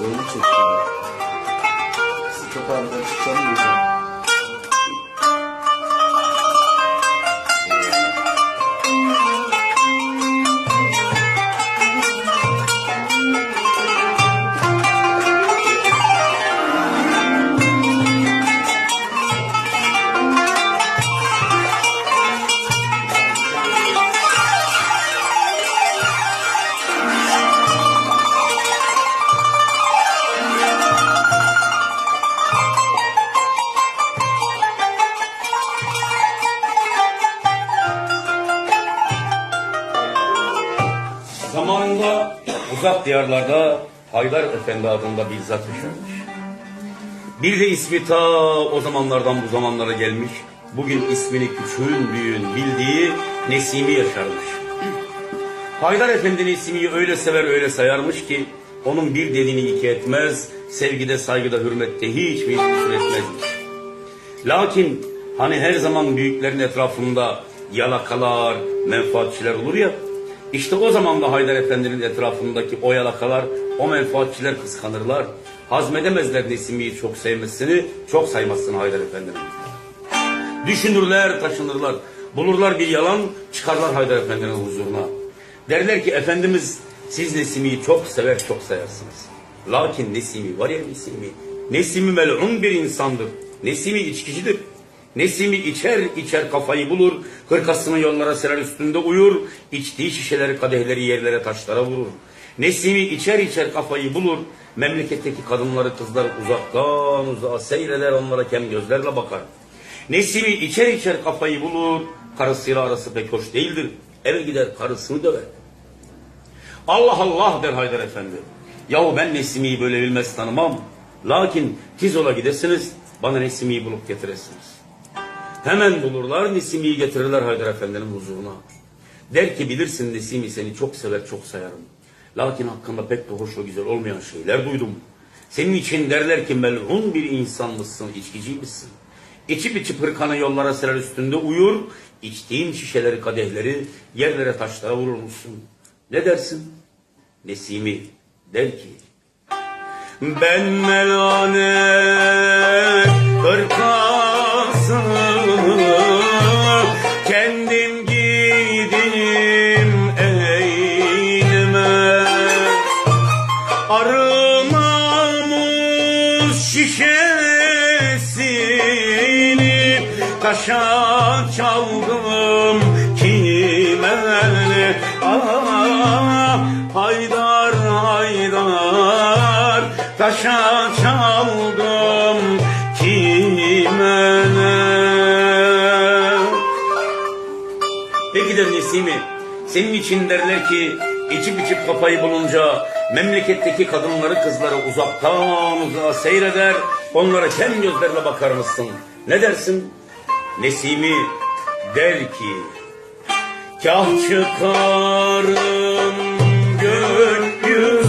Canım çekti. Kapandı. Çıkamayacağım. Uzak diyarlarda Haydar Efendi adında bir zat yaşarmış. Bir de ismi ta o zamanlardan bu zamanlara gelmiş. Bugün ismini küçüğün büyüğün bildiği Nesimi yaşarmış. Haydar Efendi Nesimi'yi öyle sever öyle sayarmış ki onun bir dediğini iki etmez, sevgide saygıda hürmette hiçbir kusur etmezmiş. Lakin hani her zaman büyüklerin etrafında yalakalar, menfaatçiler olur ya, işte o zaman da Haydar Efendi'nin etrafındaki o yalakalar, o menfaatçiler kıskanırlar. Hazmedemezler Nesimi'yi çok sevmesini, çok saymasını Haydar Efendi'nin. Düşünürler, taşınırlar. Bulurlar bir yalan, çıkarlar Haydar Efendi'nin huzuruna. Derler ki Efendimiz siz Nesimi'yi çok sever, çok sayarsınız. Lakin Nesimi var ya Nesimi. Nesimi melun bir insandır. Nesimi içkicidir. Nesimi içer içer kafayı bulur, hırkasını yollara serer üstünde uyur, içtiği şişeleri kadehleri yerlere taşlara vurur. Nesimi içer içer kafayı bulur, memleketteki kadınları kızları uzaktan uzağa seyreder onlara kem gözlerle bakar. Nesimi içer içer kafayı bulur, karısıyla arası pek hoş değildir. Eve gider karısını döver. Allah Allah der Haydar Efendi. Yahu ben Nesimi'yi böyle bilmez tanımam. Lakin tiz ola gidesiniz, bana Nesimi'yi bulup getiresiniz. Hemen bulurlar Nesimi'yi getirirler Haydar Efendi'nin huzuruna. Der ki bilirsin Nesimi seni çok sever çok sayarım. Lakin hakkında pek de hoş ve güzel olmayan şeyler duydum. Senin için derler ki melun bir insan mısın, içkici misin? İçip içip hırkanı yollara serer üstünde uyur, içtiğin şişeleri kadehleri yerlere taşlara vurur musun? Ne dersin? Nesimi der ki ben melanet taşa çaldım kime ah, Haydar haydar taşa çaldım kime Peki der Nesimi, senin için derler ki içip içip kafayı bulunca memleketteki kadınları kızları uzaktan uzağa seyreder, onlara kem gözlerle bakar mısın? Ne dersin? Nesimi der ki, kah çıkarım gökyüzüne,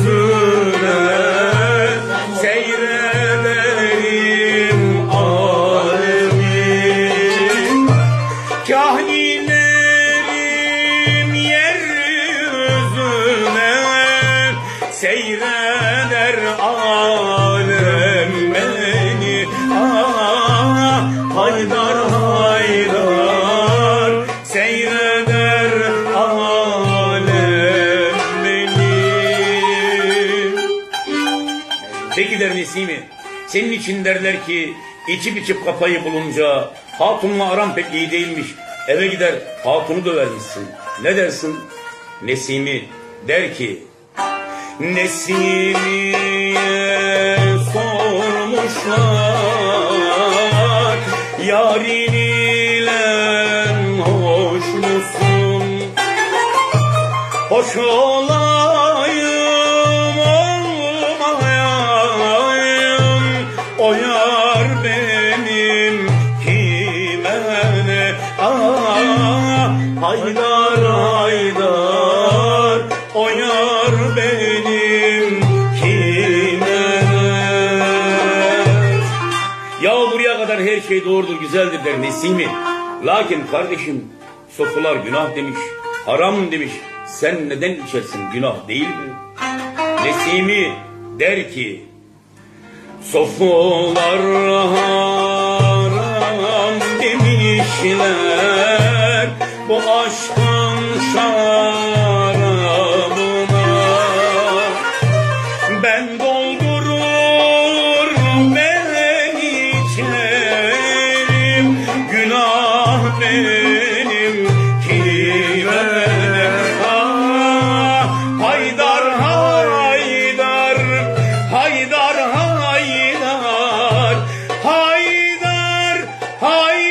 seyrederim alemi. Kah inerim yeryüzüne Seyreder Peki der Nesimi, senin için derler ki içip içip kafayı bulunca hatunla aram pek iyi değilmiş. Eve gider hatunu dövermişsin. Ne dersin? Nesimi der ki Nesimi'ye sormuşlar Yarin ile hoş musun? Hoş olayım O yar benim kime ne ah, Haydar haydar O benim kime ne Ya buraya kadar her şey doğrudur güzeldir der Nesimi Lakin kardeşim sofular günah demiş Haram demiş. Sen neden içersin günah değil mi? Nesimi der ki Sofular haram demişler Bu aşkın şarabına. Ben doldurur ben içerim Günah benim Hi.